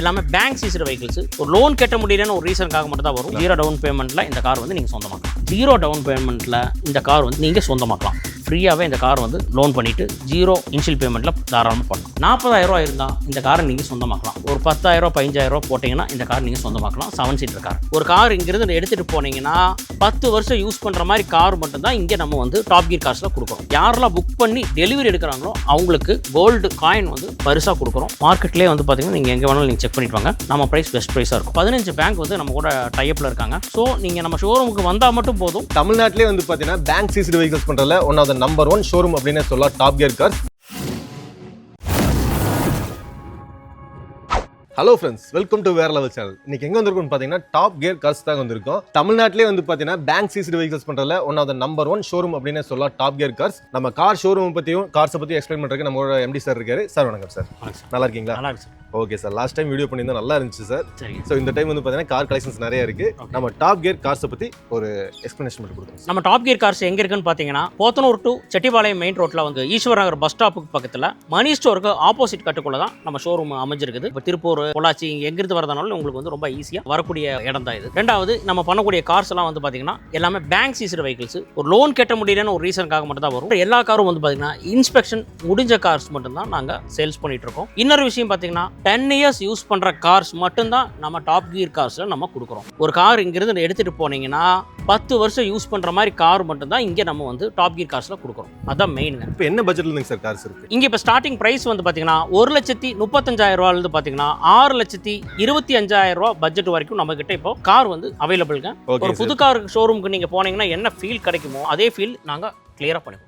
எல்லாமே bank Caesar vehicles ஒரு loan கட்ட முடியலன்னு ஒரு ரீசனுக்காக மட்டும் தான் வரும். ஜீரோ டவுன் பேமெண்ட்டில் இந்த கார் வந்து நீங்கள் சொந்தமாக்கலாம். ஜீரோ டவுன் பேமெண்ட்டில் இந்த கார் வந்து நீங்கள் சொந்தமாக்கலாம். ஃப்ரீயாகவே இந்த கார் வந்து லோன் பண்ணிவிட்டு ஜீரோ இன்ஷியல் பேமெண்ட்டில் தாராளமாக பண்ணலாம். நாற்பதாயிரம் ரூபா இருந்தால் இந்த காரை நீங்கள் சொந்தமாக்கலாம். ஒரு பத்தாயிரம் பதினஞ்சாயிரம் போட்டிங்கன்னா இந்த கார் நீங்கள் சொந்தமாக்கலாம். செவன் சீட்டர் கார் ஒரு கார் இங்கிருந்து எடுத்துகிட்டு போனீங்கன்னா பத்து வருஷம் யூஸ் பண்ணுற மாதிரி கார் மட்டும்தான் இங்கே நம்ம வந்து டாப் கீர் கார்ஸில் கொடுக்குறோம். யாரெல்லாம் புக் பண்ணி டெலிவரி எடுக்கிறாங்களோ அவங்களுக்கு கோல்டு காயின் வந்து பரிசாக கொடுக்குறோம். மார்க்கெட்லேயே வந்து பார்த்தீங்கன்னா நீங்கள் எங்கே வேணாலும் நீங்கள் செக் பண்ணிட்டு வாங்க. நம்ம ப்ரைஸ் பெஸ்ட் ப்ரைஸாக இருக்கும். பதினஞ்சு பேங்க் வந்து நம்ம கூட டைப்பில் இருக்காங்க. ஸோ நீங்கள் நம்ம ஷோரூமுக்கு வந்தால் மட்டும் போதும். தமிழ்நாட்டிலே வந்து பார்த்தீங்கன்னா பேங்க் சீசர் வெஹிக்கல்ஸ் பண்ணுறதுல one of the number one showroom அப்படின்னு சொல்லலாம். Top gear cars hello friends welcome to வேற லெவல் சேனல் இன்னைக்கு எங்க வந்திருக்கோம்னு பார்த்தீங்கன்னா டாப் கியர் கார்ஸ் தான் வந்திருக்கோம். தமிழ்நாட்டிலே வந்து பார்த்தீங்கன்னா பேங்க் சீசர் வெஹிக்கல்ஸ் பண்றதுல one of the number one showroom அப்படின்னு சொல்லலாம். டாப் கியர் கார்ஸ் நம்ம கார் ஷோரூம் பத்தியும் கார்ஸை பத்தி எக்ஸ்பிளைன் பண்றதுக்கு நம்மளோட எம்டி சார் இருக்காரு. சார் வணக்கம் சார் நல்லா இருக்கீங்களா? நல்லா இருக்கு sir okay sir last time video பண்ணியிருந்தா நல்லா இருந்துச்சு சார் ஸோ இந்த டைம் வந்து பார்த்தீங்கன்னா கார் கலெக்ஷன்ஸ் நிறைய இருக்கு. நம்ம டாப் கியர் கார்ஸை பத்தி ஒரு எக்ஸ்பிளனேஷன் பண்ணி கொடுங்க நம்ம டாப் கியர் கார்ஸ் எங்க இருக்குன்னு பார்த்தீங்கன்னா போத்தனூர் டு செட்டிபாளையம் மெயின் ரோட்ல வந்து ஈஸ்வர நகர் பஸ் ஸ்டாப்புக்கு பக்கத்தில் மணி ஸ்டோருக்கு ஆப்போசிட் கட்டுக்குள்ள தான் நம்ம ஷோரூம் அமைஞ்சிருக்குது. இப்போ திருப்பூர் பொள்ளாச்சி எங்கிருந்து வரதுனாலும் உங்களுக்கு வந்து ரொம்ப ஈஸியாக வரக்கூடிய இடம் தான் இது. ரெண்டாவது நம்ம பண்ணக்கூடிய கார்ஸ் எல்லாம் வந்து பார்த்தீங்கன்னா எல்லாமே பேங்க் சீசர் வெஹிக்கிள்ஸ் ஒரு லோன் கட்ட முடியலன்னு ஒரு ரீசனுக்காக மட்டும் தான் வரும். எல்லா காரும் வந்து பார்த்தீங்கன்னா இன்ஸ்பெக்ஷன் முடிஞ்ச கார்ஸ் மட்டும்தான் நாங்கள் சேல்ஸ் பண்ணிட்டு இருக்கோம். இன்னொரு விஷயம் பார்த்தீங்கன்னா டென் இயர்ஸ் யூஸ் பண்ணுற கார்ஸ் மட்டும்தான் நம்ம டாப் கியர் கார்ஸில் நம்ம கொடுக்குறோம். ஒரு கார் இங்கிருந்து எடுத்துகிட்டு போனீங்கன்னா பத்து வருஷம் யூஸ் பண்ணுற மாதிரி கார் மட்டும்தான் இங்கே நம்ம வந்து டாப் கியர் கார்ஸில் கொடுக்குறோம். அதான் மெயினுங்க இப்போ என்ன பட்ஜெட்ல சார் கார்ஸ் இருக்கு? இங்கே இப்போ ஸ்டார்டிங் ப்ரைஸ் வந்து பார்த்தீங்கன்னா ஒரு லட்சத்தி முப்பத்தஞ்சாயிரம் ரூபாயிலிருந்து பார்த்தீங்கன்னா ஆறு லட்சத்தி இருபத்தி அஞ்சாயிரம் ரூபா பட்ஜெட் வரைக்கும் நம்ம கிட்ட இப்போ கார் வந்து அவைலபிள்ங்க ஒரு புது கார் ஷோரூமுக்கு நீங்கள் போனீங்கன்னா என்ன ஃபீல் கிடைக்குமோ அதே ஃபீல் நாங்கள் கிளியராக பண்ணுவோம்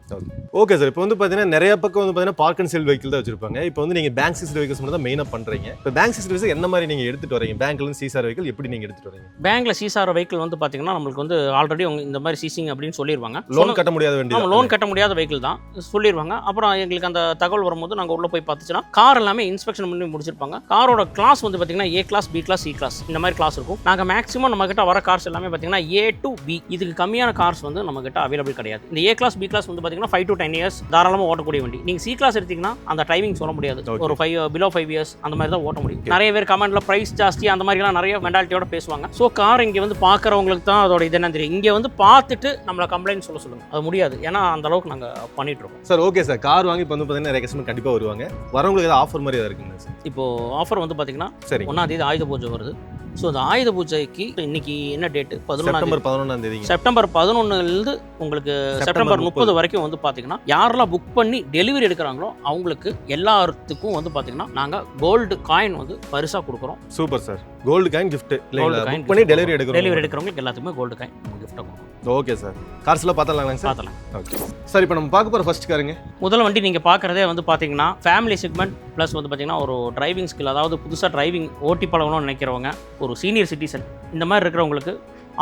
ஓகே சார் இப்போ வந்து பார்த்தீங்கன்னா நிறைய பக்கம் வந்து பார்த்தீங்கன்னா பார்க் அண்ட் சேல் வெஹிக்கிள் தான் வச்சிருப்பாங்க. இப்போ வந்து நீங்கள் பேங்க் சீசர் வெஹிக்கல்ஸ் மட்டும் தான் மெயினாக பண்ணுறீங்க இப்போ பேங்க் சீசர் வெஹிக்கல் என்ன மாதிரி நீங்கள் எடுத்துட்டு வரீங்க? பேங்க்லேருந்து சீசார் வெஹிக்கிள் எப்படி நீங்கள் எடுத்துட்டு வரீங்க? பேங்க்ல சீசார வெஹிக்கிள் வந்து பார்த்தீங்கன்னா நம்மளுக்கு வந்து ஆல்ரெடி இந்த மாதிரி சீசிங் அப்படின்னு சொல்லிடுவாங்க லோன் கட்ட முடியாத நம்ம வேண்டியது லோன் கட்ட முடியாத வெஹிக்கிள் தான். சொல்லிடுவாங்க அப்புறம் எங்களுக்கு அந்த தகவல் வரும்போது நாங்கள் உள்ளே போய் பார்த்துச்சுன்னா கார் எல்லாமே இன்ஸ்பெக்ஷன் பண்ணி முடிச்சிருப்பாங்க. காரோட கிளாஸ் வந்து பார்த்தீங்கன்னா A class B class C class இந்த மாதிரி கிளாஸ் இருக்கும். நாங்கள் மேக்ஸிமம் நம்ம கிட்ட வர கார்ஸ் எல்லாமே பார்த்தீங்கன்னா ஏ டு பி இதுக்கு கம்மியான கார்ஸ் வந்து நம்ம கிட்ட அவைலபிள் கிடையாது. இந்த ஏ கிளாஸ் பி கிளாஸ் வந்து பார்த்தீங்கன்னா ஃபைவ் டு டென் இயர்ஸ் தாராளமாக ஓட்டக்கூடிய வண்டி. நீங்கள் சி கிளாஸ் எடுத்தீங்கன்னா அந்த டைமிங் சொல்ல முடியாது. ஒரு ஃபைவ் பிலோ ஃபைவ் இயர்ஸ் அந்த மாதிரி தான் ஓட்ட முடியும். நிறைய பேர் கமெண்ட்ல பிரைஸ் ஜாஸ்தி அந்த மாதிரிலாம் நிறைய மென்டாலிட்டியோட பேசுவாங்க. ஸோ கார் இங்கே வந்து பார்க்குறவங்களுக்கு தான் அதோட இது என்ன தெரியும். இங்கே வந்து பார்த்துட்டு நம்மளை கம்ப்ளைண்ட் சொல்ல சொல்லுங்க. அது முடியாது. ஏன்னா அந்த அளவுக்கு நாங்கள் பண்ணிட்டு இருக்கோம். சார் ஓகே சார் கார் வாங்கி இப்போ வந்து பார்த்தீங்கன்னா நிறைய கஸ்டமர் கண்டிப்பாக வருவாங்க. வரவங்களுக்கு ஏதாவது ஆஃபர் மாதிரி ஏதாவது இருக்குங்க சார் இப்போ ஆஃபர் வந்து பார்த்தீங்கன்னா சரிங்க. ஒன்றாம் தேதி ஆயுத பூஜை வருது. ஸோ அந்த ஆயுத பூஜைக்கு இன்னைக்கு என்ன டேட்டு பதினொன்றாம் செப்டம்பர் பதினொன்றாம் தேதிங்க. செப்டம்பர் பதினொன்னுலேருந்து உங்களுக்கு செப்டம்பர் முப்பது. வரைக்கும் வந்து பார்த்தீங்கன்னா யாரெல்லாம் புக் பண்ணி டெலிவரி எடுக்கிறாங்களோ அவங்களுக்கு எல்லாத்துக்கும் வந்து பார்த்தீங்கன்னா நாங்கள் கோல்டு காயின் வந்து பரிசாக கொடுக்குறோம். Super sir gold coin gift இல்லைங்களா புக் பண்ணி டெலிவரி எடுக்கிறோம். டெலிவரி எடுக்கிறவங்களுக்கு எல்லாத்துக்குமே கோல்டு காயின் கிஃப்ட்டாக ஓகே சார் கார்ஸ்லாம் பார்த்தலாங்களாங்க சார் பார்த்தலாம் ஓகே சார் இப்போ நம்ம பார்க்க போகிற ஃபர்ஸ்ட் காருங்க முதல் வண்டி நீங்கள் பார்க்குறதே வந்து பார்த்தீங்கன்னா ஃபேமிலி செக்மெண்ட் ப்ளஸ் வந்து பார்த்தீங்கன்னா ஒரு டிரைவிங் ஸ்கில் அதாவது புதுசாக டிரைவிங் ஓட்டி பழகணும்னு நினைக்கிறவங்க ஒரு சீனியர் சிட்டிசன் இந்த மாதிரி இருக்கிறவங்களுக்கு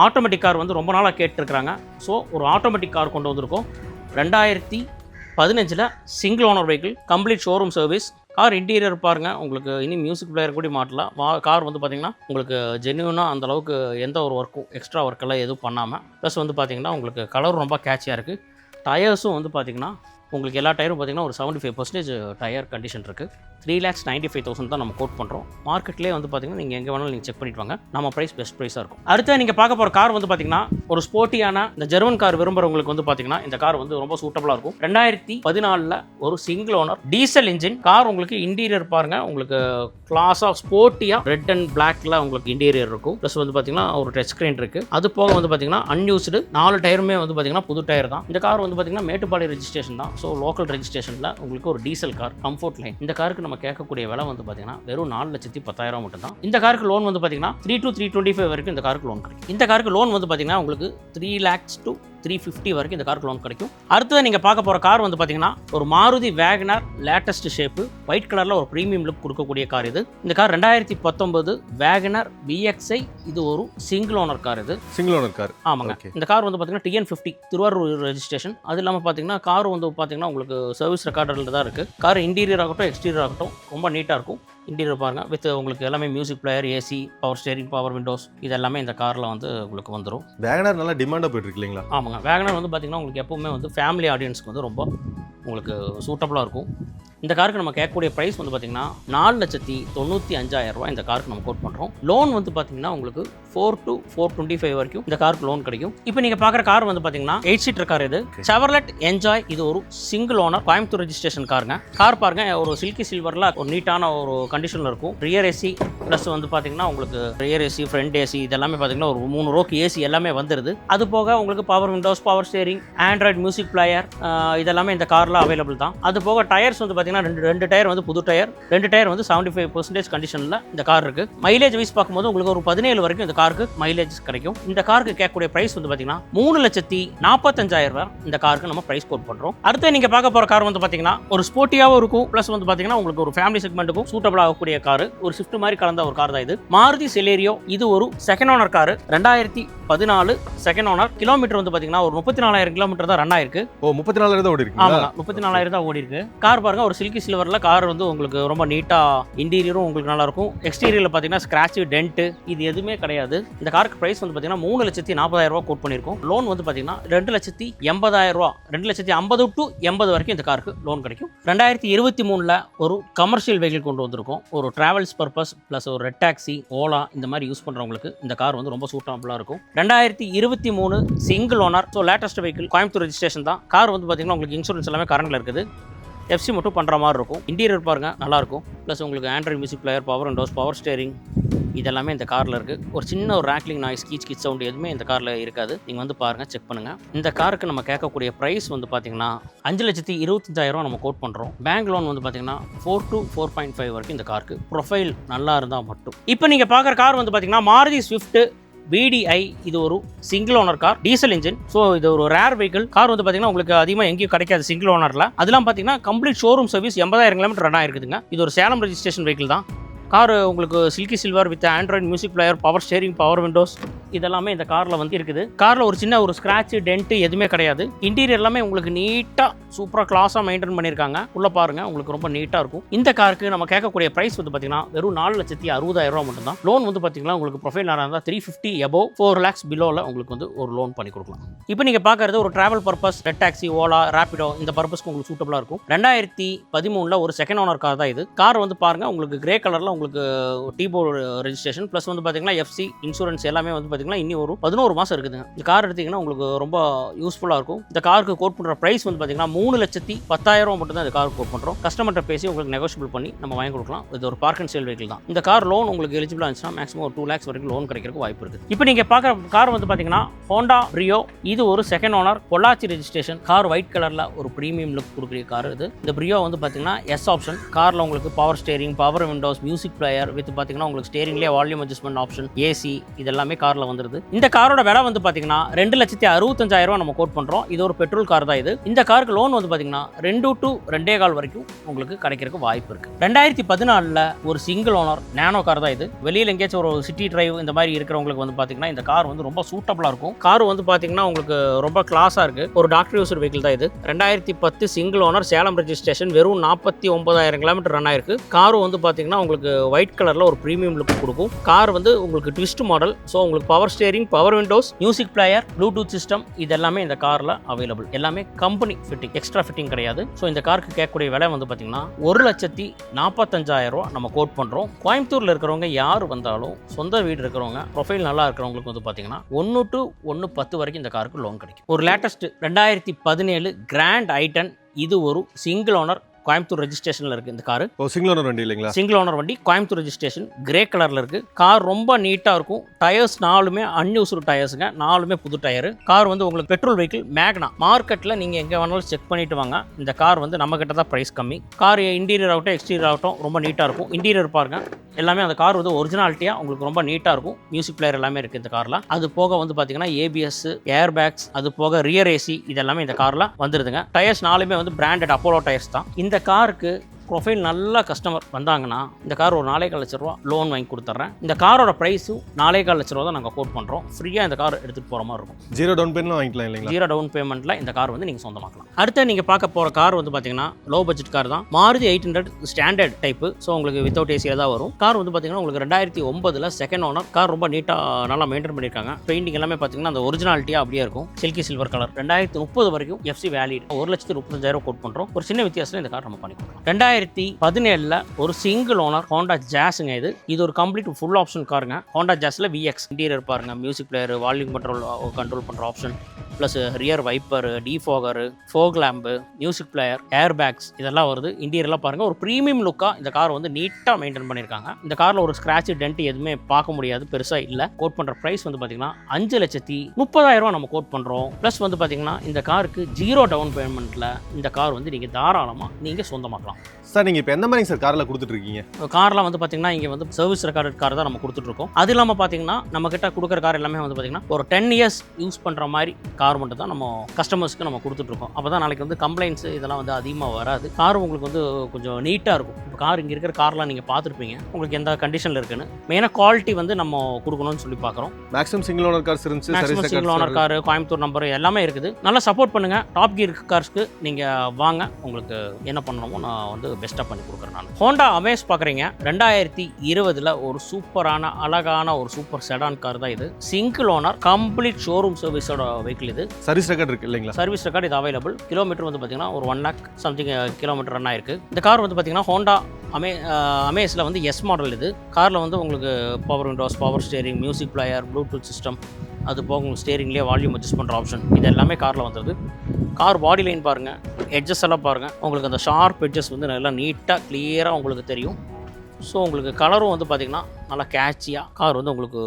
ஆட்டோமேட்டிக் கார் வந்து ரொம்ப நாளாக கேட்டிருக்கிறாங்க. ஸோ ஒரு ஆட்டோமேட்டிக் கார் கொண்டு வந்திருக்கோம். ரெண்டாயிரத்தி பதினஞ்சில் single owner vehicle complete showroom service car interior பாருங்க. உங்களுக்கு இனி மியூசிக் பிளேயர் கூட மாட்டலாம். வா கார் வந்து பார்த்தீங்கன்னா உங்களுக்கு ஜென்யூனாக அந்த அளவுக்கு எந்த ஒரு ஒர்க்கும் எக்ஸ்ட்ரா ஒர்க்கெல்லாம் எதுவும் பண்ணாமல் ப்ளஸ் வந்து பார்த்தீங்கன்னா உங்களுக்கு கலரும் ரொம்ப கேட்சியாக இருக்குது டயர்ஸும் வந்து பார்த்தீங்கன்னா உங்களுக்கு எல்லா டயரும் பார்த்தீங்கன்னா ஒரு seventy five percentage tyre condition இருக்குது three lakhs ninety five thousand தான் நம்ம கோட் பண்ணுறோம் மார்க்கெட்லேயே வந்து பார்த்திங்கன்னா நீங்கள் எங்கே வேணாலும் நீங்கள் செக் பண்ணிட்டு வாங்க. நம்ம ப்ரைஸ் பெஸ்ட் ப்ரைஸாக இருக்கும். அடுத்து நீங்கள் பார்க்க போகிற கார் வந்து பார்த்திங்கன்னா ஒரு ஸ்போர்ட்டியான இந்த ஜெர்மன் கார் விரும்புறவங்களுக்கு வந்து பார்த்திங்கன்னா இந்த கார் வந்து ரொம்ப சூட்டபுளாக இருக்கும். ரெண்டாயிரத்தி பதினாலில் ஒரு single owner diesel engine car உங்களுக்கு இன்டீரியர் பாருங்கள் உங்களுக்கு கிளாஸாக ஸ்போர்ட்டியாக ரெட் அண்ட் பிளாக்ல உங்களுக்கு இன்டீரியர் இருக்கும். ப்ளஸ் வந்து பார்த்தீங்கன்னா ஒரு டச் ஸ்க்ரீன் இருக்குது அது போக வந்து பார்த்தீங்கன்னா அன்யூஸ்டு நாலு டயருமே வந்து பார்த்தீங்கன்னா புது டயர் தான். இந்த கார் வந்து பார்த்தீங்கன்னா மேட்டுப்பாளையம் ரெஜிஸ்ட்ரேஷன் தான். ஸோ லோக்கல் ரெஜிஸ்ட்ரேஷனில் உங்களுக்கு ஒரு டீசல் கார் கம்ஃபர்ட் லைன் இந்த காருக்கு நம்ம கேட்கக்கூடிய விலை வந்து பார்த்தீங்கன்னா வெறும் நாலு லட்சத்தி பத்தாயிரம் மட்டும் தான் இந்த காருக்கு லோன் வந்து பார்த்தீங்கன்னா three two three twenty five வரைக்கும் இந்த காருக்கு லோன் கிடைக்கும். இந்த காருக்கு லோன் வந்து பார்த்தீங்கன்னா உங்களுக்கு three lakhs to three fifty வரைக்கும் இந்த காருக்கு லோன் கிடைக்கும். அடுத்தது நீங்கள் பார்க்க போகிற கார் வந்து பார்த்தீங்கன்னா ஒரு Maruti WagonR latest shape white கலரில் ஒரு ப்ரீமியம் லுக் கொடுக்கக்கூடிய கார் இது. இந்த கார் ரெண்டாயிரத்தி பத்தொன்பது வேகனர் பிஎக்ஸ்ஐ இது ஒரு சிங்கிள் ஓனர் கார் இது. சிங்கிள் ஓனர் கார் ஆமாங்க. இந்த கார் வந்து பார்த்தீங்கன்னா டிஎன் ஃபிஃப்டி திருவாரூர் ரெஜிஸ்ட்ரேஷன் அது இல்லாமல் பார்த்தீங்கன்னா கார் வந்து பார்த்தீங்கன்னா உங்களுக்கு சர்வீஸ் ரெக்கார்டில் தான் இருக்குது கார் இன்டீரியர் ஆகட்டும் எக்ஸ்டீரியர் ஆகட்டும் ரொம்ப நீட்டாக இருக்கும். இன்டீரியர் பாருங்க வித் உங்களுக்கு எல்லாமே music player AC power steering power windows இது எல்லாமே இந்த காரில் வந்து உங்களுக்கு வந்துடும் வேகனார் நல்லா டிமாண்டாக போயிட்டு இருக்கு இல்லைங்களா? ஆமாங்க. வேகனர் வந்து பார்த்தீங்கன்னா உங்களுக்கு எப்பவுமே வந்து ஃபேமிலி ஆடியன்ஸ்க்கு வந்து ரொம்ப உங்களுக்கு சூட்டபுளாக இருக்கும். இந்த காருக்கு நம்ம கேட்கக்கூடிய ப்ரைஸ் வந்து பார்த்தீங்கன்னா நாலு லட்சத்தி தொண்ணூற்றி அஞ்சாயிரம் ரூபாய் இந்த காருக்கு நம்ம கோட் பண்ணுறோம் லோன் வந்து பார்த்தீங்கன்னா உங்களுக்கு four to four twenty five வரைக்கும் இந்த காருக்கு லோன் கிடைக்கும். இப்போ நீங்கள் பார்க்குற கார் வந்து பார்த்தீங்கன்னா எயிட் சீட்டர் கார் இது. செவர்லெட் என்ஜாய் இது ஒரு சிங்கிள் ஓனர் கோயம்புத்தூர் ரெஜிஸ்ட்ரேஷன் காருங்க கார் பாருங்க ஒரு சில்கி சில்வரில் ஒரு நீட்டான ஒரு கண்டிஷனில் இருக்கும். ரியர் ஏசி ப்ளஸ் வந்து பார்த்தீங்கன்னா உங்களுக்கு ரியர் ஏசி ஃப்ரண்ட் ஏசி இதெல்லாமே பார்த்தீங்கன்னா ஒரு மூணு ரோக்கு ஏசி எல்லாமே வந்துருது. அது போக உங்களுக்கு power windows power steering Android music player இதெல்லாமே இந்த காரில் அவைலபிள் தான். அது போக டயர்ஸ் வந்து பார்த்தீங்கன்னா ரெண்டு ரெண்டு டயர் வந்து புது டயர் ரெண்டு டயர் வந்து செவன்டி ஃபைவ் பர்சன்டேஜ் கண்டிஷனில் இந்த கார் இருக்கு. மைலேஜ் வைஸ் பார்க்கும்போது உங்களுக்கு ஒரு பதினேழு வரைக்கும் இந்த காருக்கு மைலேஜ் கிடைக்கும். இந்த காருக்கு கேட்கக்கூடிய பிரைஸ் வந்து பார்த்தீங்கன்னா மூணு லட்சத்தி நாற்பத்தஞ்சாயிரம் ரூபாய் இந்த காருக்கு நம்ம பிரைஸ் கோட் பண்ணுறோம் அடுத்து நீங்கள் பார்க்க போகிற கார் வந்து பார்த்தீங்கன்னா ஒரு ஸ்போர்ட்டியாகவும் இருக்கும். ப்ளஸ் வந்து பார்த்தீங்கன்னா உங்களுக்கு ஒரு ஃபேமிலி செக்மெண்ட்டுக்கும் சூட்டபிள் ஆகக்கூடிய கார் ஒரு ஷிஃப்ட் மாதிரி கலந்த ஒரு கார் தான் இது. மாருதி செலேரியோ இது ஒரு செகண்ட் ஓனர் கார் ரெண்டாயிரத்தி பதினாலு செகண்ட் ஓனர் கிலோமீட்டர் வந்து பார்த்தீங்கன்னா ஒரு முப்பத்தி நாலாயிரம் கிலோமீட்டர் தான் ரன் ஆயிருக்கு. ஓ முப்பத்தி நாலு தான் ஓடி ஆமாங்க முப்பத்தி நாலாயிரம் தான் ஓடி இருக்கு கார் பாருங்க ஒரு சில்கி சில்வரில் கார் வந்து உங்களுக்கு ரொம்ப நீட்டாக இன்டீரியரும் உங்களுக்கு நல்லாயிருக்கும் எக்ஸ்டீரியரில் பார்த்தீங்கன்னா ஸ்க்ராட்ச் டென்ட்டு இது எதுவுமே கிடையாது. இந்த காருக்கு ப்ரைஸ் வந்து பார்த்தீங்கன்னா மூணு லட்சத்தி நாற்பதாயிரம் ரூபா கோட் பண்ணியிருக்கோம் லோன் வந்து பார்த்தீங்கன்னா ரெண்டு லட்சத்தி எண்பதாயிரம் ரூபா ரெண்டு லட்சத்தி ஐம்பது டு எண்பது வரைக்கும் இந்த காருக்கு லோன் கிடைக்கும். ரெண்டாயிரத்தி இருபத்தி மூணில் ஒரு கமர்ஷியல் வெஹிக்கிள் கொண்டு வந்திருக்கோம். ஒரு ட்ராவல்ஸ் பர்பஸ் ப்ளஸ் ஒரு ரெட் டாக்ஸி ஓலா இந்த மாதிரி யூஸ் பண்ணுறவங்களுக்கு இந்த கார் வந்து ரொம்ப சூட்டபுளாக இருக்கும். ரெண்டாயிரத்தி இருபத்தி மூணு single owner so latest vehicle Coimbatore registration தான். கார் வந்து பார்த்தீங்கன்னா உங்களுக்கு இன்சூரன்ஸ் எல்லாமே கரண்டில் இருக்குது. எஃப்சி மட்டும் பண்ணுற மாதிரி இருக்கும். இன்டீரியர் பாருங்கள் நல்லாயிருக்கும் ப்ளஸ் உங்களுக்கு Android music player power windows power steering இதெல்லாமே இந்த காரில் இருக்குது ஒரு சின்ன ஒரு ரேக்லிங் நாய்ஸ் கீச் கீச் சவுண்ட் எதுவுமே இந்த காரில் இருக்காது. நீங்கள் வந்து பாருங்கள் செக் பண்ணுங்கள் இந்த காருக்கு நம்ம கேட்கக்கூடிய ப்ரைஸ் வந்து பார்த்தீங்கன்னா அஞ்சு லட்சத்தி இருபத்தஞ்சாயிரம் நம்ம கோட் பண்ணுறோம் பேங்க் லோன் வந்து பார்த்தீங்கன்னா four two four point five வரைக்கும் இந்த காருக்கு ப்ரொஃபைல் நல்லா இருந்தால் மட்டும். இப்போ நீங்கள் பார்க்குற கார் வந்து பார்த்தீங்கன்னா மாருதி ஸ்விஃப்ட்டு பிடிஐ இது ஒரு single owner car diesel engine so இது ஒரு ரேர் வெஹிக்கிள் கார் வந்து பார்த்தீங்கன்னா உங்களுக்கு அதிகமாக எங்கேயும் கிடைக்காது சிங்கிள் ஓனரில் அதெல்லாம் பார்த்தீங்கன்னா கம்ப்ளீட் ஷோரூம் சர்வீஸ் எண்பதாயிரம் கிலோமீட்டர் ரன் ஆயிருக்குதுங்க. இது ஒரு சேலம் ரெஜிஸ்ட்ரேஷன் வெஹிக்கிள் தான். கார் உங்களுக்கு silky silver with Android music player power steering power windows இதெல்லாமே இந்த காரில் வந்து இருக்குது. காரில் ஒரு சின்ன ஒரு ஸ்க்ராட்ச் டென்ட்டு எதுவுமே கிடையாது. இன்டீரியர் எல்லாமே உங்களுக்கு நீட்டாக சூப்பராக கிளாஸாக மெயின்டைன் பண்ணியிருக்காங்க. உள்ளே பாருங்கள் உங்களுக்கு ரொம்ப நீட்டாக இருக்கும். இந்த காருக்கு நம்ம கேட்கக்கூடிய ப்ரைஸ் வந்து பார்த்தீங்கன்னா வெறும் நாலு லட்சத்தி அறுபதாயிரம் ரூபா மட்டும்தான். லோன் வந்து பார்த்தீங்கன்னா உங்களுக்கு ப்ரொஃபைல் நேரம் இருந்தால் three fifty above four lakhs பிலோவில் உங்களுக்கு வந்து ஒரு லோன் பண்ணி கொடுக்கலாம். இப்போ நீங்கள் பார்க்குறது ஒரு travel purpose red taxi Ola Rapido இந்த பர்பஸ்க்கு உங்களுக்கு சூட்டபுளாக இருக்கும். ரெண்டாயிரத்தி பதிமூணில் ஒரு செகண்ட் ஓனர் கார் தான் இது. கார் வந்து பாருங்கள் உங்களுக்கு கிரே கலரில் உங்களுக்கு டீபோ ரெஜிஸ்ட்ரேஷன் ப்ளஸ் வந்து பார்த்தீங்கன்னா எஃப்சி இன்சூரன்ஸ் எல்லாமே வந்து பார்த்தீங்கன்னா இன்னும் ஒரு பதினோரு மாதம் இருக்குதுங்க. இந்த கார் எடுத்தீங்கன்னா உங்களுக்கு ரொம்ப யூஸ்ஃபுல்லாக இருக்கும். இந்த காருக்கு கோட் பண்ணுற ப்ரைஸ் வந்து பார்த்தீங்கன்னா மூணு லட்சத்தி பத்தாயிரம் மட்டும் தான் இந்த கார் கோட் பண்ணுறோம் கஸ்டமர்கிட்ட பேசி உங்களுக்கு நெகோஷியபிள் பண்ணி நம்ம வாங்கி கொடுக்கலாம். இது ஒரு பார்க் அண்ட் சேல் வெஹிக்கிள் தான். இந்த கார் லோன் உங்களுக்கு எலிஜிபிளாக இருந்துச்சுன்னா மேக்ஸிமம் ஒரு டூ லேக்ஸ் வரைக்கும் லோன் கிடைக்கிறதுக்கு வாய்ப்பு இருக்குது. இப்போ நீங்கள் பார்க்குற கார் வந்து பார்த்தீங்கன்னா ஹோண்டா ப்ரியோ இது ஒரு second owner Pollachi registration car white கலரில் ஒரு ப்ரீமியம் லுக் கொடுக்குற கார் இது. இந்த ப்ரியோ வந்து பார்த்தீங்கன்னா எஸ் ஆப்ஷன் காரில் உங்களுக்கு power steering power windows music player with பார்த்தீங்கன்னா உங்களுக்கு ஸ்டேரிங்லேயே வால்யூம் அட்ஜஸ்ட்மெண்ட் ஆப்ஷன் ஏசி இதெல்லாமே காரில் வந்துருது. இந்த காரோட விலை வந்து பார்த்தீங்கன்னா ரெண்டு லட்சத்தி அறுபத்தஞ்சாயிரம் ரூபா நம்ம கோட் பண்ணுறோம் இது ஒரு பெட்ரோல் கார் தான் இது. இந்த காருக்கு லோன் வந்து பார்த்தீங்கன்னா ரெண்டு டு ரெண்டே கால் வரைக்கும் உங்களுக்கு கிடைக்கிறதுக்கு வாய்ப்பு இருக்கு. ரெண்டாயிரத்தி பதினாலில் ஒரு சிங்கிள் ஓனர் நேனோ கார் தான் இது. வெளியில் எங்கேயாச்சும் ஒரு சிட்டி டிரைவ் இந்த மாதிரி இருக்கிறவங்களுக்கு வந்து பார்த்தீங்கன்னா இந்த கார் வந்து ரொம்ப சூட்டபுளாக இருக்கும். கார் வந்து பார்த்தீங்கன்னா உங்களுக்கு ரொம்ப கிளாஸாக இருக்கு. ஒரு டாக்டர் யூசர் வெஹிக்கிள் தான் இது. ரெண்டாயிரத்தி பத்து சிங்கிள் ஓனர் சேலம் ரெஜிஸ்ட்ரேஷன் வெறும் நாற்பத்தி ஒன்பதாயிரம் கிலோமீட்டர் ரன் ஆயிருக்கு. காரும் வந்து பார்த்தீங்கன்னா உங்களுக்கு ஒயிட் கலரில் ஒரு ப்ரீமியம் லுக் கொடுக்கும். கார் வந்து உங்களுக்கு ட்விஸ்ட் மாடல் ஸோ உங்களுக்கு power steering power windows music player Bluetooth system இது எல்லாமே இந்த காரில் அவைலபிள் எல்லாமே கம்பெனி ஃபிட்டிங் எக்ஸ்ட்ரா ஃபிட்டிங் கிடையாது. ஸோ இந்த காருக்கு கேட்கக்கூடிய விலை வந்து பார்த்தீங்கன்னா ஒரு லட்சத்தி நாற்பத்தஞ்சாயிரம் ரூபா நம்ம கோட் பண்ணுறோம் கோயம்புத்தூரில் இருக்கிறவங்க யார் வந்தாலும் சொந்த வீடு இருக்கிறவங்க ப்ரொஃபைல் நல்லா இருக்கிறவங்களுக்கு வந்து பார்த்தீங்கன்னா ஒன்று டு ஒன்று பத்து வரைக்கும் இந்த காருக்கு லோன் கிடைக்கும். ஒரு லேட்டஸ்ட் ரெண்டாயிரத்தி பதினேழு கிராண்ட் ஐட்டன் இது ஒரு சிங்கிள் ஓனர் கோயம்புத்தூர் ரெஜிஸ்ட்ரேஷனில் இருக்குது இந்த காரு. சிங்கிள் ஓனர் வண்டி இல்லைங்களா? சிங்கிள் ஓனர் வண்டி கோயம்புத்தூர் ரெஜிஸ்ட்ரேஷன் கிரே கலரில் இருக்குது கார் ரொம்ப நீட்டாக இருக்கும். டயர்ஸ் நாலுமே அன்யூஸ்டு டயர்ஸுங்க நாலுமே புது டயரு கார் வந்து உங்களுக்கு பெட்ரோல் வெஹிக்கிள் மேக்னா மார்க்கெட்டில் நீங்கள் எங்கே வேணாலும் செக் பண்ணிட்டு வாங்க. இந்த கார் வந்து நம்ம கிட்ட தான் ப்ரைஸ் கம்மி. கார் இன்டீரியர் ஆகட்டும் எக்ஸ்டீரியர் ஆகட்டும் ரொம்ப நீட்டாக இருக்கும். இன்டீரியர் பாருங்க. எல்லாமே அந்த கார் வந்து ஒரிஜினாலிட்டியாக உங்களுக்கு ரொம்ப நீட்டாக இருக்கும். மியூசிக் பிளேயர் எல்லாமே இருக்குது இந்த காரில் அது போக வந்து பார்த்தீங்கன்னா ஏபிஎஸ் ஏர் பேக்ஸ் அது போக ரியர் ஏசி இது எல்லாமே இந்த காரில் வந்துருதுங்க. டயர்ஸ் நாலுமே வந்து பிராண்டட் அப்போலோ டயர்ஸ் தான். இந்த காருக்கு ப்ரொஃபைல் நல்ல கஸ்டமர் வந்தாங்கன்னா இந்த கார் ஒரு நாலே கால் லட்ச ரூபா லோன் வாங்கி கொடுத்துட்றேன் இந்த காரோட ப்ரைஸும் நாலே கால் லட்ச ரூபா தான் நாங்கள் கோட் பண்ணுறோம் ஃப்ரீயாக இந்த கார் எடுத்துகிட்டு போகிற மாதிரி இருக்கும். ஜீரோ டவுன் பேமெண்ட்லாம் வாங்கிக்கலாம் இல்லைங்களா? ஜீரோ டவுன் பேமெண்ட்டில் இந்த கார் வந்து நீங்கள் சொந்தமாக்கலாம். அடுத்து நீங்கள் பார்க்க போகிற கார் வந்து பார்த்தீங்கன்னா லோ பட்ஜெட் கார் தான். Maruti eight hundred standard type so உங்களுக்கு வித்தவுட் ஏசியில் தான் வரும். கார் வந்து பார்த்தீங்கன்னா உங்களுக்கு ரெண்டாயிரத்தி ஒன்பதில் செகண்ட் ஓனர் கார் ரொம்ப நீட்டாக நல்லா மெயின்டைன் பண்ணியிருக்காங்க பெயிண்டிங் எல்லாமே பார்த்தீங்கன்னா அந்த ஒரிஜினாலிட்டியாக அப்படியே இருக்கும். சில்கி சில்வர் கலர் ரெண்டாயிரத்தி முப்பது வரைக்கும் எஃப்சி வேலிட் ஒரு லட்சத்தி முப்பத்தஞ்சாயிரம் கோட் பண்ணுறோம் ஒரு சின்ன வித்தியாசத்தில் இந்த கார் நம்ம பண்ணி கொடுக்குறோம் ரெண்டாயிரத்தி பதினேழில் ஒரு சிங்கிள் ஓனர் ஹோண்டா ஜாஸுங்க இது. இது ஒரு கம்ப்ளீட் ஃபுல் ஆப்ஷன் காருங்க ஹோண்டா ஜாஸில் விஎக்ஸ் இன்டீரியர் பாருங்க music player volume control control பண்ணுற option plus rear wiper defogger fog lamp music player air bags இதெல்லாம் வருது. இன்டீரியர்லாம் பாருங்கள் ஒரு ப்ரீமியம் லுக்காக இந்த கார் வந்து நீட்டாக மெயின்டைன் பண்ணியிருக்காங்க இந்த காரில் ஒரு ஸ்க்ராட்ச் டென்ட் எதுவுமே பார்க்க முடியாது பெருசாக இல்லை. கோட் பண்ணுற ப்ரைஸ் வந்து பார்த்தீங்கன்னா அஞ்சு லட்சத்தி முப்பதாயிரம் ரூபா நம்ம கோட் பண்ணுறோம் ப்ளஸ் வந்து பார்த்தீங்கன்னா இந்த காருக்கு ஜீரோ டவுன் பேமெண்ட்டில் இந்த கார் வந்து நீங்கள் தாராளமாக நீங்கள் சொந்தமாக்கலாம். சார் நீங்கள் இப்போ எந்த மாதிரி சார் காரில் கொடுத்துட்ருக்கீங்க? கார்லாம் வந்து பார்த்தீங்கன்னா இங்கே வந்து சர்வீஸ் ரெக்கார்டட் கார் தான் நம்ம கொடுத்துட்ருக்கோம். அது இல்லாமல் பார்த்தீங்கன்னா நம்ம கிட்ட கொடுக்குற கார் எல்லாமே வந்து பார்த்தீங்கன்னா ஒரு டென் இயர்ஸ் யூஸ் பண்ணுற மாதிரி கார் மட்டும் தான் நம்ம கஸ்டமர்ஸ்க்கு நம்ம கொடுத்துட்ருக்கோம். அப்போ தான் நாளைக்கு வந்து கம்ப்ளைண்ட்ஸ் இதெல்லாம் வந்து அதிகமாக வராது. கார் உங்களுக்கு வந்து கொஞ்சம் நீட்டாக இருக்கும். இப்போ கார் இங்கே இருக்கிற கார்லாம் நீங்கள் பார்த்துருப்பீங்க உங்களுக்கு எந்த கண்டிஷனில் இருக்குன்னு. மெயினாக குவாலிட்டி வந்து நம்ம கொடுக்கணும்னு சொல்லி பார்க்குறோம் மேக்ஸிமம் சிங்கிள் ஓனர் கார்ஸ் இருந்துச்சு maximum single owner car Coimbatore number எல்லாமே இருக்குது. நல்லா சப்போர்ட் பண்ணுங்கள் டாப் கியர் கார்ஸ்க்கு நீங்கள் வாங்க. உங்களுக்கு என்ன பண்ணணுமோ நான் வந்து பெஸ்ட்டாக பண்ணி கொடுக்குறேன் நான் ஹோண்டா அமேஸ் பார்க்குறீங்க. ரெண்டாயிரத்தி இருபதில் ஒரு சூப்பரான அழகான ஒரு சூப்பர் செடான் கார் தான் இது. சிங்கிள் ஓனர் கம்ப்ளீட் ஷோரூம் சர்வீஸோட வெஹிக்கிள் இது. சர்வீஸ் ரெக்கார்ட் இருக்கு இல்லைங்களா? சர்வீஸ் ரெக்கார்டு இது அவைலபிள் கிலோமீட்டர் வந்து பார்த்தீங்கன்னா ஒரு one lakh something kilometre run ஆயிருக்கு. இந்த கார் வந்து பார்த்தீங்கன்னா ஹோண்டா அமே அமேஸில் வந்து எஸ் மாடல் இது. காரில் வந்து உங்களுக்கு power windows power steering music player Bluetooth system அது போக உங்களுக்கு ஸ்டேரிங்லேயே வால்யூம் அட்ஜஸ்ட் பண்ணுற ஆப்ஷன் இது எல்லாமே காரில் வந்துருது கார் பாடி லைன் பாருங்கள் எட்ஜஸ் எல்லாம் பாருங்கள் உங்களுக்கு அந்த ஷார்ப் எட்ஜஸ் வந்து நல்லா நீட்டாக கிளியராக உங்களுக்கு தெரியும். ஸோ உங்களுக்கு கலரும் வந்து பார்த்திங்கன்னா நல்லா கேட்சியாக கார் வந்து உங்களுக்கு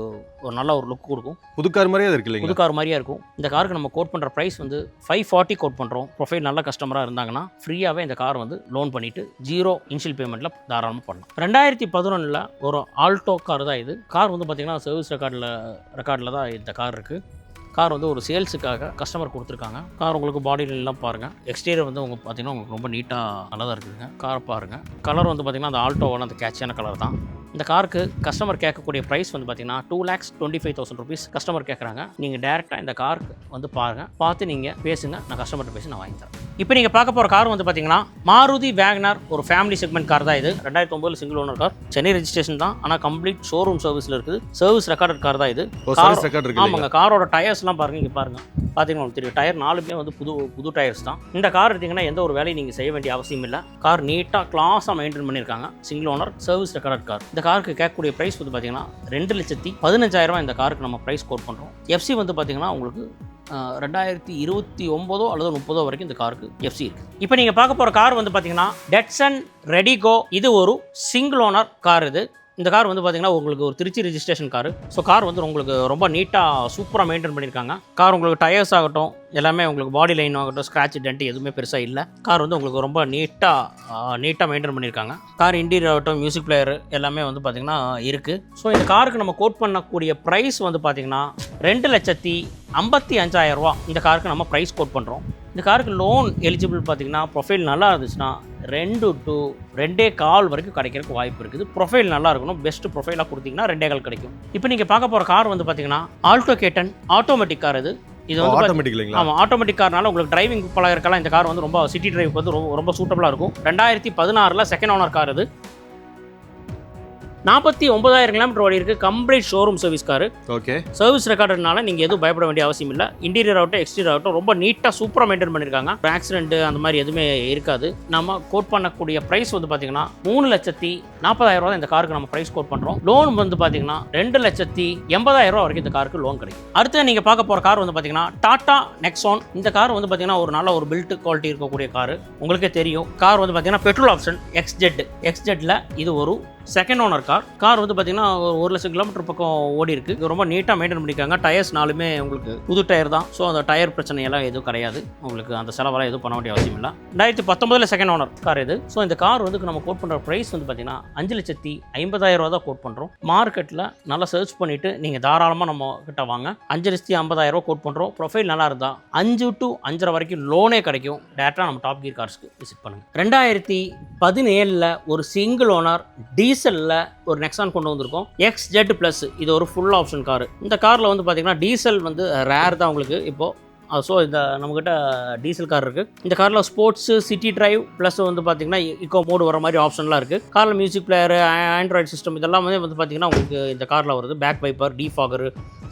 ஒரு நல்ல ஒரு லுக் கொடுக்கும். புது கார் மாதிரியே இருக்கு புது இல்லைங்களா கார் மாதிரியா இருக்கும். இந்த காருக்கு நம்ம கோட் பண்ணுற ப்ரைஸ் வந்து ஃபைவ் ஃபார்ட்டி கோட் பண்ணுறோம் ப்ரொஃபைல் நல்ல கஸ்டமராக இருந்தாங்கன்னா ஃப்ரீயாகவே இந்த கார் வந்து லோன் பண்ணிவிட்டு ஜீரோ இனிஷியல் பேமெண்ட்டில் தாராளமாக பண்ணலாம். ரெண்டாயிரத்தி பதினொன்றில் ஒரு ஆல்டோ கார் தான் இது. கார் வந்து பார்த்திங்கன்னா சர்வீஸ் ரெக்கார்டில் ரெக்கார்டில் தான் இந்த கார் இருக்குது கார் வந்து ஒரு சேல்ஸுக்காக கஸ்டமர் கொடுத்துருக்காங்க. கார் உங்களுக்கு பாடியில் எல்லாம் பாருங்கள் எக்ஸ்டீரியர் வந்து உங்களுக்கு பார்த்தீங்கன்னா உங்களுக்கு ரொம்ப நீட்டாக நல்லதாக இருக்குதுங்க. கார் பாருங்கள் கலர் வந்து பார்த்திங்கன்னா அந்த ஆல்டோவான அந்த கேட்சியான கலர் தான். இந்த காருக்கு கஸ்டமர் கேட்கக்கூடிய ப்ரைஸ் வந்து பார்த்தீங்கன்னா two lakhs twenty five thousand rupees customer கேட்குறாங்க நீங்கள் டேரெக்டாக இந்த காருக்கு வந்து பாருங்கள் பார்த்து நீங்கள் பேசுங்க. நான் கஸ்டமர்கிட்ட பேசி நான் வாங்கி தரேன். இப்போ நீங்கள் பார்க்க போகிற கார் வந்து பார்த்தீங்கன்னா மாருதி வேகனார் ஒரு ஃபேமிலி செக்மெண்ட் கார் தான் இது. ரெண்டாயிரத்தி ஒம்பதுல single owner car Chennai registration தான். ஆனால் கம்ப்ளீட் ஷோரூம் சர்வீஸில் இருக்குது. சர்வீஸ் ரெக்கார்டட் கார் தான் இது. ஆமாங்க. காரோட டயர்ஸ்லாம் பாருங்க. இங்கே பாருங்க. பார்த்தீங்கன்னா உங்களுக்கு தெரியும். டயர் நாலுமே வந்து புது புது டயர்ஸ் தான். இந்த கார் எடுத்தீங்கன்னா எந்த ஒரு வேலையும் நீங்கள் செய்ய வேண்டிய அவசியம் இல்லை. கார் நீட்டாக கிளாஸாக மெயின்டைன் பண்ணியிருக்காங்க single owner service record car இந்த காருக்கு கேட்கக்கூடிய ப்ரைஸ் வந்து பார்த்தீங்கன்னா ரெண்டு லட்சத்தி பதினஞ்சாயிரம் இந்த காருக்கு நம்ம ப்ரைஸ் கோட் பண்ணுறோம் எஃப்சி வந்து பார்த்தீங்கன்னா உங்களுக்கு ரெண்டாயிரத்தி இருபத்தி ஒம்போதோ அல்லது முப்பதோ வரைக்கும் இந்த காருக்கு எஃப்சி இருக்குது இப்போ நீங்கள் பார்க்க போகிற கார் வந்து பார்த்தீங்கன்னா டெட்சன் ரெடிகோ இது ஒரு சிங்கிள் ஓனர் கார் இது. இந்த கார் வந்து பார்த்தீங்கன்னா உங்களுக்கு ஒரு Trichy registration car so car வந்து உங்களுக்கு ரொம்ப நீட்டாக சூப்பராக மெயின்டைன் பண்ணியிருக்காங்க கார் உங்களுக்கு டயர்ஸ் ஆகட்டும் எல்லாமே உங்களுக்கு பாடி லைன் ஆகட்டும் ஸ்க்ராட்ச் டென்ட் எதுவுமே பெருசாக இல்லை. கார் வந்து உங்களுக்கு ரொம்ப நீட்டாக நீட்டாக மெயின்டைன் பண்ணியிருக்காங்க கார் இன்டீரியர் ஆகட்டும் மியூசிக் பிளேயர் எல்லாமே வந்து பார்த்திங்கன்னா இருக்குது ஸோ இந்த காருக்கு நம்ம கோட் பண்ணக்கூடிய ப்ரைஸ் வந்து பார்த்திங்கன்னா ரெண்டு லட்சத்தி ஐம்பத்தி அஞ்சாயிரம் ரூபா. இந்த காருக்கு நம்ம ப்ரைஸ் கோட் பண்ணுறோம் இந்த காருக்கு லோன் எலிஜிபிள் பார்த்தீங்கன்னா ப்ரொஃபைல் நல்லா இருந்துச்சுன்னா ரெண்டு டு ரெண்டே கால் வரைக்கும் கிடைக்கிறதுக்கு வாய்ப்பு இருக்குது. ப்ரொஃபைல் நல்லா இருக்கணும். பெஸ்ட் ப்ரொஃபைலாக கொடுத்தீங்கன்னா ரெண்டே கால் கிடைக்கும். இப்போ நீங்கள் பார்க்க போகிற கார் வந்து பார்த்தீங்கன்னா ஆல்டோ கேட்டன் ஆட்டோமேட்டிக் கார் இது இது வந்து ஆட்டோமேட்டிக் ஆமாம் ஆட்டோமேட்டிக் கார்னால உங்களுக்கு டிரைவிங் பழகிறக்கெல்லாம் இந்த கார் வந்து ரொம்ப சிட்டி டிரைவ் வந்து ரொம்ப ரொம்ப சூட்டபுளாக இருக்கும். ரெண்டாயிரத்தி பதினாறில் செகண்ட் ஓனர் கார் இது. நாற்பத்தி ஒன்பதாயிரம் கிலோமீட்டர் ஓடி இருக்கு. Complete showroom service car okay service ரெக்கார்டுனால நீங்கள் எதுவும் பயப்பட வேண்டிய அவசியம் இல்லை. இன்டீரியர் ஆகட்டும் எக்ஸ்டீரியர் ஆகட்டும் ரொம்ப நீட்டாக சூப்பராக மெயின்டைன் பண்ணியிருக்காங்க ஆக்சிடென்ட் அந்த மாதிரி எதுவுமே இருக்காது. நம்ம கோட் பண்ணக்கூடிய ப்ரைஸ் வந்து பார்த்தீங்கன்னா மூணு லட்சத்தி நாற்பதாயிரம் ரூபா இந்த காருக்கு நம்ம ப்ரைஸ் கோட் பண்ணுறோம் லோன் வந்து பார்த்தீங்கன்னா ரெண்டு லட்சத்தி எண்பதாயிரம் ரூபா வரைக்கும் இந்த காருக்கு லோன் கிடைக்கும். அடுத்து நீங்கள் பார்க்க போகிற கார் வந்து பார்த்தீங்கன்னா டாடா நெக்ஸான் இந்த கார் வந்து பார்த்தீங்கன்னா ஒரு நல்ல ஒரு பில்ட் குவாலிட்டி இருக்கக்கூடிய கார். உங்களுக்கே தெரியும். கார் வந்து பார்த்தீங்கன்னா பெட்ரோல் ஆப்ஷன் எக்ஸ் ஜெட் எக்ஸ் ஜெட்டில் இது ஒரு செகண்ட் ஓனர் கார் கார் வந்து பார்த்தீங்கன்னா ஒரு ஒரு லட்சம் கிலோமீட்டர் பக்கம் ஓடி இருக்கு. இது ரொம்ப நீட்டாக மெயின்டைன் பண்ணியிருக்காங்க டயர்ஸ் நாலுமே உங்களுக்கு புது டயர் தான். ஸோ அந்த டயர் பிரச்சனையெல்லாம் எதுவும் கிடையாது. உங்களுக்கு அந்த செலவெல்லாம் எதுவும் பண்ண வேண்டிய அவசியம் இல்லை. ரெண்டாயிரத்தி பத்தொம்பதில் செகண்ட் ஓனர் கார் இது. ஸோ இந்த கார் வந்து நம்ம கோட் பண்ணுற ப்ரைஸ் வந்து பார்த்தீங்கன்னா அஞ்சு லட்சத்தி ஐம்பதாயிரம் ரூபா தான் கோட் பண்ணுறோம் மார்க்கெட்டில் நல்லா சர்ச் பண்ணிவிட்டு நீங்கள் தாராளமாக நம்ம கிட்ட வாங்க. அஞ்சு லட்சத்தி ஐம்பதாயிரம் ரூபா கோட் பண்ணுறோம் ப்ரொஃபைல் நல்லா இருந்தால் அஞ்சு டு அஞ்சரை வரைக்கும் லோனே கிடைக்கும். டேரெக்டாக நம்ம டாப் கீர் கார்ஸ்க்கு விசிட் பண்ணுங்கள் ரெண்டாயிரத்தி பதினேழில் ஒரு சிங்கிள் ஓனர் டீசலில் ஒரு நெக்ஸான் கொண்டு வந்திருக்கோம். எக்ஸ் ஜெட் ப்ளஸ் இது ஒரு ஃபுல் ஆப்ஷன் கார் இந்த காரில் வந்து பார்த்தீங்கன்னா டீசல் வந்து ரேர் தான் உங்களுக்கு. இப்போது ஸோ இந்த நம்மக்கிட்ட டீசல் கார் இருக்குது இந்த காரில் ஸ்போர்ட்ஸு சிட்டி டிரைவ் ப்ளஸ் வந்து பார்த்தீங்கன்னா இக்கோ மோடு வர மாதிரி ஆப்ஷன்லாம் இருக்குது காரில் மியூசிக் பிளேயர் ஆண்ட்ராய்டு சிஸ்டம் இதெல்லாம் வந்து வந்து பார்த்தீங்கன்னா உங்களுக்கு இந்த காரில் வருது. Back wiper defogger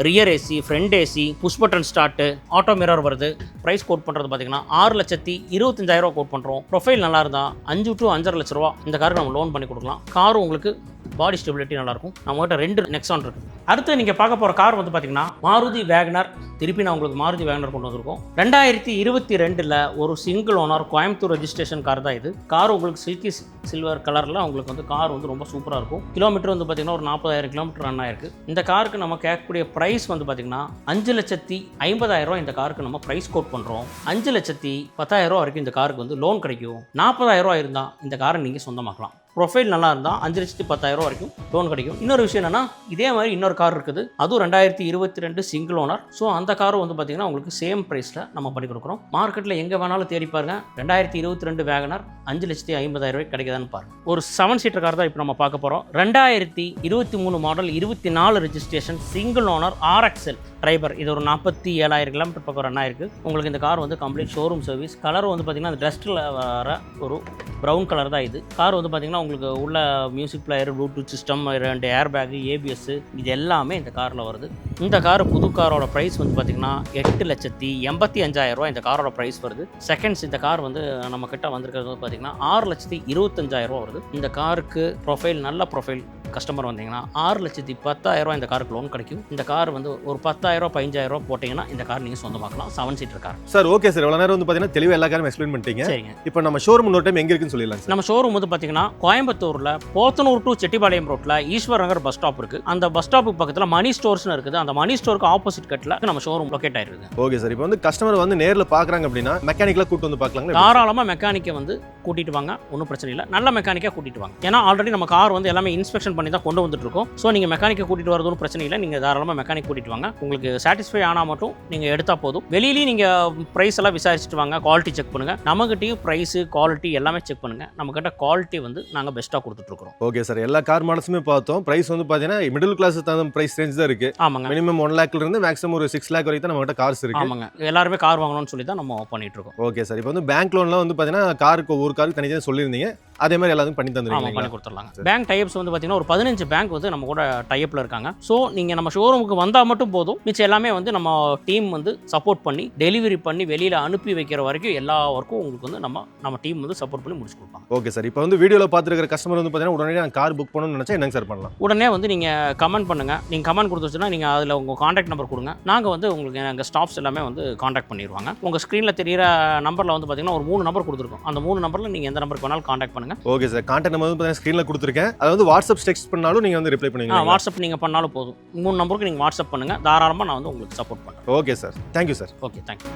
rear AC front AC push button start auto mirror வருது. ப்ரைஸ் கோட் பண்ணுறது பார்த்தீங்கன்னா ஆறு லட்சத்தி இருபத்தஞ்சாயிரம் கோட் பண்ணுறோம் ப்ரொஃபைல் நல்லா இருந்தால் அஞ்சு டு அஞ்சரை லட்ச ரூபா இந்த காருக்கு நம்ம லோன் பண்ணி கொடுக்கலாம். காரும் உங்களுக்கு பாடி ஸ்டெபிலிட்டி நல்லாயிருக்கும். நம்மகிட்ட ரெண்டு நெக்ஸான் இருக்குது அடுத்து நீங்கள் பார்க்க போகிற கார் வந்து பார்த்தீங்கன்னா மாருதி வேகனர் திருப்பி நான் உங்களுக்கு மாருதி வேகனர் கொண்டு வந்திருக்கோம். ரெண்டாயிரத்தி இருபத்தி ரெண்டில் ஒரு single owner Coimbatore registration car தான் இது. கார் உங்களுக்கு சில்கி சில்வர் கலரில் உங்களுக்கு வந்து கார் வந்து ரொம்ப சூப்பராக இருக்கும். கிலோமீட்டர் வந்து பார்த்தீங்கன்னா ஒரு நாற்பதாயிரம் கிலோமீட்டர் ரன் ஆயிருக்கு. இந்த காருக்கு நம்ம கேட்கக்கூடிய ப்ரைஸ் வந்து பார்த்தீங்கன்னா அஞ்சு லட்சத்தி ஐம்பதாயிரம் ரூபா இந்த காருக்கு நம்ம ப்ரைஸ் கோட் பண்ணுறோம் அஞ்சு லட்சத்தி பத்தாயிரம் ரூபா வரைக்கும் இந்த காருக்கு வந்து லோன் கிடைக்கும். நாற்பதாயிரம் ரூபா இருந்தால் இந்த காரை நீங்கள் சொந்தமாக்கலாம். ப்ரொஃபைல் நல்லா இருந்தால் அஞ்சு லட்சத்தி பத்தாயிரம் வரைக்கும் லோன் கிடைக்கும். இன்னொரு விஷயம் என்னன்னா இதே மாதிரி இன்னொரு கார் இருக்குது. அதுவும் ரெண்டாயிரத்தி இருபத்தி ரெண்டு சிங்கிள் ஓனர் ஸோ அந்த காரும் வந்து பார்த்தீங்கன்னா உங்களுக்கு சேம் ப்ரைஸில் நம்ம பண்ணி கொடுக்குறோம். மார்க்கெட்டில் எங்கே வேணாலும் தேடி பாருங்க. ரெண்டாயிரத்தி இருபத்தி ரெண்டு வேகனர் அஞ்சு லட்சத்தி ஐம்பதாயிரம் ரூபாய் கிடைக்குதான்னு பாருங்க. ஒரு செவன் சீட்டர் கார் தான் இப்போ நம்ம பார்க்க போகிறோம் ரெண்டாயிரத்தி இருபத்தி மூணு மாடல் இருபத்தி நாலு registration single owner RXL driver இது ஒரு நாற்பத்தி ஏழாயிரம் கிலோமீட்டர் பக்கம் ரன் ஆயிருக்கு. உங்களுக்கு இந்த கார் வந்து கம்ப்ளீட் ஷோரூம் சர்வீஸ் கலர் வந்து பார்த்தீங்கன்னா அந்த டஸ்ட்டில் வர ஒரு ப்ரௌன் கலர் தான் இது. கார் வந்து பார்த்தீங்கன்னா உங்களுக்கு உள்ள மியூசிக் பிளேயர் ப்ளூடூத் சிஸ்டம் ரெண்டு ஏர் பேக்கு ஏபிஎஸ்ஸு இது எல்லாமே இந்த காரில் வருது. இந்த கார் புது காரோட ப்ரைஸ் வந்து பார்த்தீங்கன்னா எட்டு லட்சத்தி எண்பத்தி அஞ்சாயிரம் இந்த காரோட ப்ரைஸ் வருது. செகண்ட்ஸ் இந்த கார் வந்து நம்ம கிட்ட வந்திருக்கிறது வந்து பார்த்தீங்கன்னா ஆறு லட்சத்தி இருபத்தஞ்சாயிரம் ரூபா வருது. இந்த காருக்கு ப்ரொஃபைல் நல்ல ப்ரொஃபைல் கஸ்டமர் வந்தீங்கன்னா ஆறு லட்சத்தி பத்தாயிரம் ரூபா இந்த காருக்கு லோன் கிடைக்கும். இந்த கார் வந்து ஒரு பதினஞ்சாயிரம் ரூபா போட்டிங்கன்னா இந்த கார் நீங்கள் சொந்தமாக்கலாம் seven seater car sir okay sir இவ்வளோ நேரம் வந்து பார்த்தீங்கன்னா தெளிவாக எல்லா காரும் எக்ஸ்பிளைன் பண்ணிட்டீங்க. சரிங்க. இப்போ நம்ம ஷோரூம் இன்னொரு டைம் எங்க இருக்குன்னு சொல்லிடலாம் நம்ம ஷோரூம் வந்து பார்த்தீங்கன்னா கோயம்புத்தூரில் போத்தனூர் டு செட்டிபாளையம் ரோட்டில் ஈஸ்வர் நகர் பஸ் ஸ்டாப் இருக்குது அந்த பஸ் ஸ்டாப்புக்கு பக்கத்தில் மணி ஸ்டோர்ஸ்னு இருக்குது. அந்த மணி ஸ்டோருக்கு ஆப்போசிட் கட்டில் நம்ம ஷோரூம் லொக்கேட் ஆயிருக்குது ஓகே சார் இப்போ வந்து கஸ்டமர் வந்து நேரில் பார்க்குறாங்க அப்படின்னா மெக்கானிக்கலாக கூட்டு வந்து பார்க்கலாங்களா தாராளமாக மெக்கானிக்கை வந்து கூட்டிட்டு வாங்க. ஒன்றும் பிரச்சனை இல்லை. நல்ல மெக்கானிக்காக கூட்டிட்டு வாங்க. ஏன்னா ஆல்ரெடி நம்ம கார் வந்து எல்லாமே இன்ஸ்பெக்ஷன் பண்ணி தான் கொண்டு வந்துட்டு இருக்கோம் ஸோ நீங்கள் மெக்கானிக்கை கூட்டிட்டு வரது ஒன்றும் பிரச்சனை இல்லை. நீங்கள் தாராளமாக மெக்கானிக் கூட்டிட்டு வாங்க. உங்களுக்கு சாட்டிஸ்ஃபை ஆனால் மட்டும் நீங்கள் எடுத்தால் போதும். வெளியிலையும் நீங்கள் ப்ரைஸ் எல்லாம் விசாரிச்சுட்டு வாங்க. குவாலிட்டி செக் பண்ணுங்கள் நம்மகிட்டயும் ப்ரைஸு குவாலிட்டி எல்லாமே செக் பண்ணுங்கள் நம்மக்கிட்ட குவாலிட்டி வந்து நாங்கள் பெஸ்ட்டாக கொடுத்துட்ருக்குறோம் ஓகே சார் எல்லா கார் மாடல்ஸுமே பார்த்தோம். பிரைஸ் வந்து பார்த்தீங்கன்னா மிடில் கிளாஸ் தகுந்த பிரைஸ் ரேஞ்ச் தான் இருக்கு. ஆமாங்க. மினிமம் ஒன் லேக்ல இருந்து மேக்ஸிமம் ஒரு சிக்ஸ் லேக் வரைக்கும் தான் நம்மகிட்ட கார்ஸ் இருக்கு. ஆமாங்க. எல்லாருமே கார் வாங்கணும்னு சொல்லி தான் நம்ம பண்ணிட்டு இருக்கோம் ஓகே சார் இப்போ வந்து பேங்க் லோன்லாம் வந்து பார்த்தீங்கன்னா காருக்கு ஒவ்வொரு காருக்கு தனியாக சொல்லியிருந்தீங்க. அதே மாதிரி எல்லாத்தையும் பண்ணி ஆமாம் தந்துருக்கீங்க பண்ணி கொடுத்துடலாங்க. பேங்க் டைப்ஸ் வந்து பார்த்தீங்கன்னா ஒரு பதினஞ்சு பேங்க் வந்து நம்ம கூட டைப்பில் இருக்காங்க. ஸோ நீங்கள் நம்ம ஷோரூமுக்கு வந்தால் மட்டும் போதும். மிச்சம் எல்லாமே வந்து நம்ம டீம் வந்து சப்போர்ட் பண்ணி டெலிவரி பண்ணி வெளியில் அனுப்பி வைக்கிற வரைக்கும் எல்லா ஒர்க்கும் உங்களுக்கு வந்து நம்ம நம்ம டீம் வந்து சப்போர்ட் பண்ணி முடிச்சு கொடுப்பாங்க. ஓகே சார் இப்போ வந்து வீடியோவில் பார்த்துருக்கிற கஸ்டமர் வந்து பார்த்தீங்கன்னா உடனே நான் கார் புக் பண்ணணும்னு நினச்சா என்னங்க சார் பண்ணலாம்? உடனே வந்து நீங்கள் கமெண்ட் பண்ணுங்கள் நீங்கள் கமெண்ட் கொடுத்துச்சுன்னா நீங்கள் அதில் உங்கள் காண்டாக்ட் நம்பர் கொடுங்க. நாங்கள் வந்து உங்களுக்கு எங்கள் ஸ்டாஃப்ஸ் எல்லாமே வந்து காண்டாக்ட் பண்ணிடுவாங்க உங்கள் ஸ்க்ரீனில் தெரியிற நம்பரில் வந்து பார்த்தீங்கன்னா ஒரு மூணு நம்பர் கொடுத்துருக்கோம். அந்த மூணு நம்பரில் நீங்கள் எந்த நம்பருக்கு வேணாலும் காண்டாக்ட் பண்ணுங்கள் ஓகே சார் கான்டாக்ட் நம்பர் வந்து பார்த்தீங்கன்னா ஸ்க்ரீனில் கொடுத்துருக்கேன். அதை வந்து வாட்ஸ்அப் டெக்ஸ்ட் பண்ணாலும் நீங்கள் வந்து ரிப்ளை பண்ணுவீங்க வாட்ஸ்அப் நீங்கள் பண்ணாலும் போதும். மூணு நம்பருக்கு நீங்கள் வாட்ஸ்அப் பண்ணுங்கள் தாராளமாக நான் வந்து உங்களுக்கு சப்போர்ட் பண்ணுறேன் okay sir thank you sir okay thank you